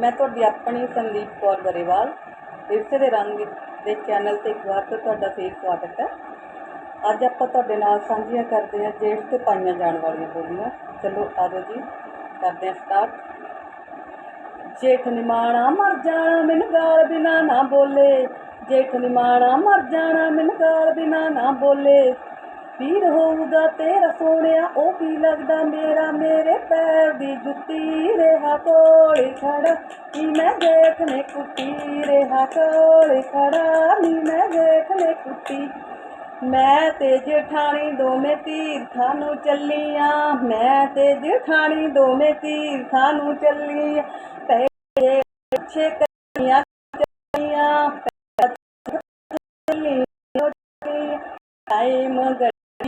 ਮੈਂ ਤੁਹਾਡੀ ਆਪਣੀ ਸੰਦੀਪ ਕੌਰ ਗਰੇਵਾਲ, ਵਿਰਸੇ ਦੇ ਰੰਗ ਦੇ ਚੈਨਲ ਤੇ ਇੱਕ ਵਾਰ ਫਿਰ ਤੁਹਾਡਾ ਫੇਰ ਸਵਾਗਤ ਹੈ। ਅੱਜ ਆਪਾਂ ਤੁਹਾਡੇ ਨਾਲ ਸਾਂਝੀਆਂ ਕਰਦੇ ਹਾਂ ਜੇਠ ਤੇ ਪਾਈਆਂ ਜਾਣ ਵਾਲੀਆਂ ਬੋਲੀਆਂ। ਚਲੋ, ਆਜੋ ਜੀ, ਕਰਦੇ ਹਾਂ ਸਟਾਰਟ ਜੇਠ ਨਿਮਾਣਾ ਮਰ ਜਾਣਾ, ਮੈਨੂੰ ਗਾਲ ਬਿਨਾ ਨਾ ਬੋਲੇ। ਜੇਠ ਨਿਮਾਣਾ ਮਰ ਜਾਣਾ, ਮੈਨੂੰ ਗਾਲ ਬਿਨਾ ਨਾ ਬੋਲੇ। ਪੀਰ ਹੋਊਗਾ ਤੇਰਾ ਸੋਹਣਿਆ ਉਹ ਕੀ ਲੱਗਦਾ ਮੇਰਾ ਮੇਰੇ ਪੈਰ ਦੀ ਜੁੱਤੀ ਰੇਹਾ ਕੋਲ ਖੜਾ ਨੀ ਮੈਂ ਦੇਖ ਨੇ ਕੁੱਤੀ ਰੇਹਾ ਕੋਲ ਖੜਾ ਨੀ ਮੈਂ ਦੇਖ ਨੇ ਕੁੱਤੀ ਮੈਂ ਤੇ ਜਠਾਣੀ ਦੋਵੇਂ ਤੀਰਥਾਂ ਨੂੰ ਚੱਲੀਆਂ ਮੈਂ ਤੇ ਜਠਾਣੀ ਦੋਵੇਂ ਤੀਰਥਾਂ ਨੂੰ ਚੱਲੀਆਂ ਪੈ ਪਿੱਛੇ ਕਈਆਂ ਚੱਲੀਆਂ ਟਾਈਮ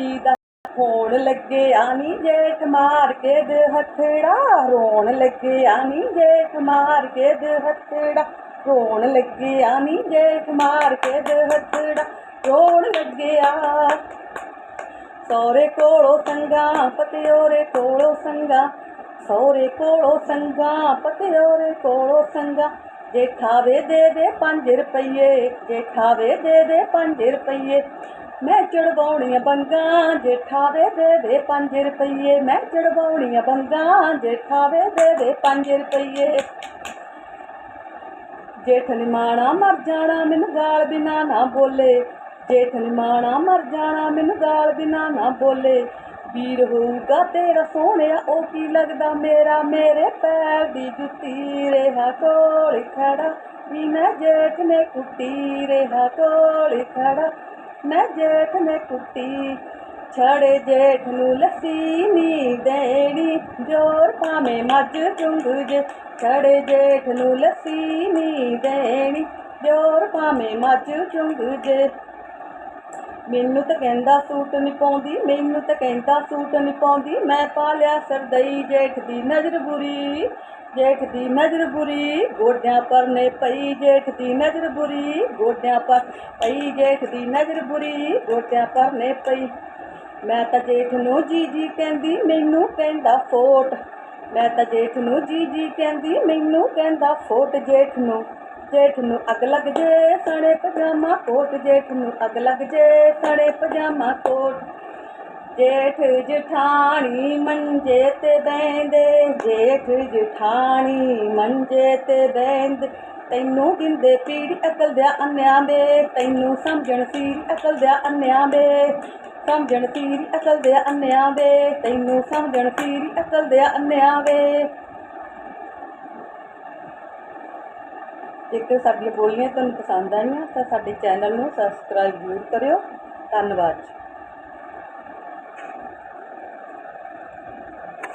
ਗੱਡੀ ਦਾ ਹੋਣ ਲੱਗੇ ਆਨੀ ਜੇਠ ਮਾਰ ਕੇ ਦੇ ਹੱਥੜਾ, ਰੋਣ ਲੱਗੇ ਆਨੀ ਜੇਠ ਮਾਰ ਕੇ ਦੇ ਹੱਥੜਾ, ਰੋਣ ਲੱਗੇ ਆਨੀ ਜੇਠ ਮਾਰ ਕੇ ਦੇ ਹੱਥੜਾ, ਰੋਣ ਲੱਗਿਆ। ਸੋਰੇ ਕੋਲੋਂ ਸੰਗਾ, ਪਤਿਓਰੇ ਕੋਲੋਂ ਸੰਗਾ ਸੋਰੇ ਕੋਲੋਂ ਸੰਗਾ, ਪਤਿਓਰੇ ਕੋਲੋਂ ਸੰਗਾ, ਜੇਠਾਵੇ ਦੇ ਦੇ 5 ਰੁਪਏ ਜੇਠਾਵੇ ਦੇ ਦੇ 5 ਰੁਪਏ ਮੈਂ ਚੜਵਾਉਣੀਆਂ ਬੰਗਾ ਜੇਠਾਵੇ ਦੇ ਦੇ 5 ਰੁਪਏ ਮੈਂ ਚੜਵਾਉਣੀਆਂ ਬੰਗਾ ਜੇਠਾਵੇ ਦੇ ਦੇ 5 ਰੁਪਏ ਜੇਠ ਨਿਮਾਣਾ ਮਰ ਜਾਣਾ, ਮੈਨੂੰ ਗਾਲ ਬਿਨਾ ਨਾ ਬੋਲੇ। ਜੇਠ ਨਿਮਾਣਾ ਮਰ ਜਾਣਾ, ਮੈਨੂੰ ਗਾਲ ਬਿਨਾ ਨਾ ਬੋਲੇ। ਵੀਰ ਹੋਊਗਾ ਤੇਰਾ ਸੋਹਣਿਆ, ਉਹ ਕੀ ਲੱਗਦਾ ਮੇਰਾ? ਮੇਰੇ ਪੈਰ ਦੀ ਜੁੱਤੀ ਰੇਹਾ ਕੋਲ ਖੜਾ। ਵੀ ਮੈਂ ਜੇਠ ਨੇ ਕੁੱਟੀ, ਰੇਹਾ ਕੋਲ ਖੜਾ। ਮੈਂ ਜੇਠ ਨੇ ਕੁੱਟੀ, ਛੜੇ ਜੇਠ ਨੂੰ ਲੱਸੀ ਨੀ ਦੇਣੀ। ਜੋਰ ਭਾਵੇਂ ਮੱਝ ਚੁੰਗ ਜੇ, ਛੜੇ ਜੇਠ ਨੂੰ ਲੱਸੀ ਨੀ ਦੇਣੀ। ਜੋਰ ਭਾਵੇਂ ਮੱਝ ਚੁੰਗ ਜੇ। ਮੈਨੂੰ ਤਾਂ ਕਹਿੰਦਾ ਸੂਟ ਨਹੀਂ ਪਾਉਂਦੀ, ਮੈਨੂੰ ਤਾਂ ਕਹਿੰਦਾ ਸੂਟ ਨਹੀਂ ਪਾਉਂਦੀ। ਮੈਂ ਪਾ ਲਿਆ ਸਰਦਈ ਜੇਠ ਦੀ ਨਜ਼ਰ ਬੁਰੀ। ਜੇਠ ਦੀ ਨਜ਼ਰ ਬੁਰੀ, ਗੋਡਿਆਂ ਪਰ ਨੇ ਪਈ ਜੇਠ ਦੀ ਨਜ਼ਰ ਬੁਰੀ, ਗੋਡਿਆਂ ਪਰ ਪਈ ਜੇਠ ਦੀ ਨਜ਼ਰ ਬੁਰੀ, ਗੋਡਿਆਂ ਪਰ ਨੇ ਪਈ। ਮੈਂ ਤਾਂ ਜੇਠ ਨੂੰ ਜੀ ਜੀ ਕਹਿੰਦੀ, ਮੈਨੂੰ ਕਹਿੰਦਾ ਫੋਟ। ਮੈਂ ਤਾਂ ਜੇਠ ਨੂੰ ਜੀ ਜੀ ਕਹਿੰਦੀ, ਮੈਨੂੰ ਕਹਿੰਦਾ ਫੋਟ ਜੇਠ ਨੂੰ। ਜੇਠ ਨੂੰ ਅੱਗ ਲੱਗ ਜੇ ਸਣੇ ਪਜਾਮਾ ਕੋਟ, ਜੇਠ ਨੂੰ ਅੱਗ ਲੱਗ ਜੇ ਸਣੇ ਪਜਾਮਾ ਕੋਟ। ਜੇਠ ਜਠਾਣੀ ਮੰਜੇ ਤੇ ਬੈਂਦੇ ਜੇਠ ਜਠਾਣੀ ਮੰਜੇ ਤੇ ਬੈਂਦੇ ਤੈਨੂੰ ਗਿੰਦੇ ਪੀੜੀ, ਅਕਲ ਦਿਆ ਅੰਨਿਆਂ ਦੇ ਤੈਨੂੰ ਸਮਝਣ ਸੀ ਅਕਲ ਦਿਆ ਅੰਨਿਆਂ ਦੇ ਸਮਝਣ ਸੀ ਅਕਲ ਦਿਆ ਅੰਨਿਆਂ ਦੇ ਤੈਨੂੰ ਸਮਝਣ ਸੀ ਅਕਲ ਦਿਆ ਅੰਨਿਆਂ ਦੇ ਜੇਕਰ ਸਾਡੀਆਂ ਬੋਲੀਆਂ ਤੁਹਾਨੂੰ ਪਸੰਦ ਆਈਆਂ, ਤਾਂ ਸਾਡੇ ਚੈਨਲ ਨੂੰ ਸਬਸਕ੍ਰਾਈਬ ਜ਼ਰੂਰ ਕਰਿਓ। ਧੰਨਵਾਦ ਜੀ।